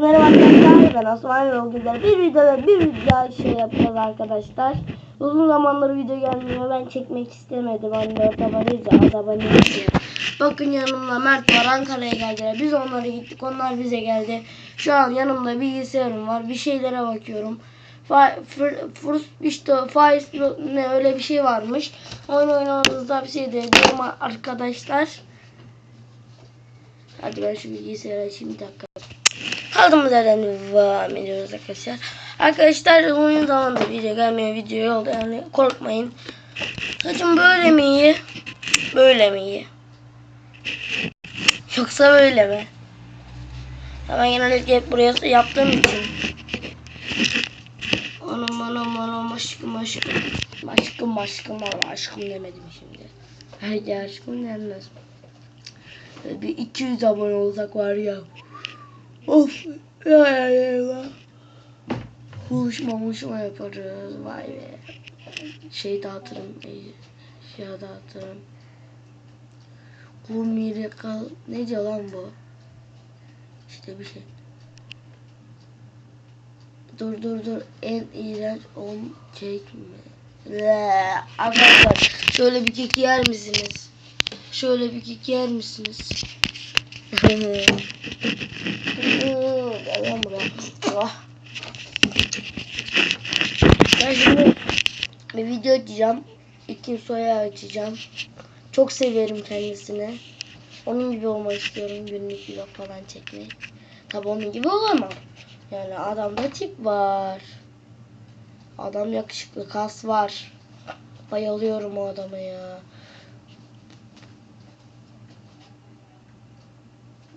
Merhaba arkadaşlar ben Osman ve de bir videoda bir video şey yapacağız arkadaşlar. Uzun zamandır video gelmiyor ben çekmek istemedim anne dört aboneyiz ya az aboneyiz. Bakın yanımda Mert var Ankara'ya geldiler biz onlara gittik onlar bize geldi. Şu an yanımda bilgisayarım var bir şeylere bakıyorum. Fır, işte faiz ne öyle bir şey varmış. Oyun oynadığınızda bir şey de diyorum arkadaşlar. Hadi ben şu bilgisayarı açayım bir dakika. Kaldığımız yerden devam ediyoruz arkadaşlar. Arkadaşlar uzun zamandır video gelmiyor video oldu yani korkmayın. Saçım böyle mi iyi? Böyle mi iyi? Yoksa böyle mi? Ben genellikle hep buraya yaptığım için. Anam anam anam aşkım aşkım. Aşkım aşkım ama aşkım demedim şimdi. Haydi aşkım denmez. Bir 200 abone olsak var ya. Of. Ya ya ya. Buluşma buluşma yaparız. Vay be. Şey dağıtırım. Şey dağıtırım. Gurmire kal. Ne diyor lan bu? İşte bir şey. Dur dur dur. En iğrenç on kek mi? Arkadaşlar şöyle bir kek yer misiniz? Şöyle bir kek yer misiniz? Gel lan buraya. Ah. Ben şimdi bir video açacağım. İkin soya açacağım. Çok severim kendisini. Onun gibi olmak istiyorum. Günlük vlog falan çekmeyi. Tabi onun gibi olamam. Yani adamda tip var. Adam yakışıklı kas var. Bayılıyorum o adama ya.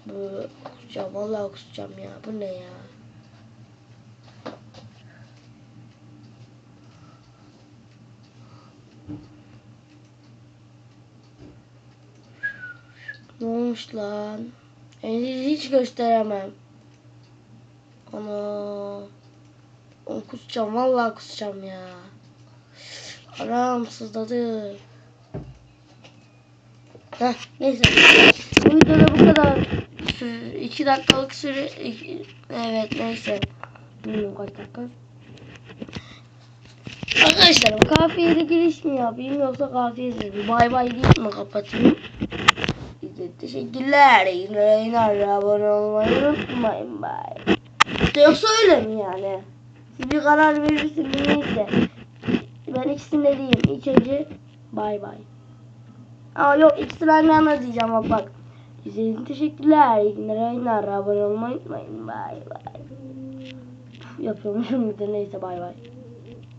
Bu kusacağım. Vallahi kusacağım ya. Bu ne ya? Ne olmuş lan? Elini hiç gösteremem. Ana. Onu kusacağım. Vallahi kusacağım ya. Anam sızladı. Heh, neyse. Bu videoda bu kadar. 2 dakikalık süre. iki- Evet neyse. Bilmiyorum kaç dakika. Arkadaşlar kafiyede giriş mi yapayım yoksa kafiyesiz bay bay deyip mi kapatayım? Teşekkürler. Yine abone olmayı unutmayın. Bye. Yoksa öyle mi yani? Siz bir karar verirsiniz neyse. Ben ikisinde değilim. İlk önce bay bay. Aa yok ikisini aynı anda diyeceğim bak bak. İzlediğiniz için teşekkürler. İyi günler. Abone olmayı unutmayın. Bay bay. Yapıyormuşum bir de neyse bay bay.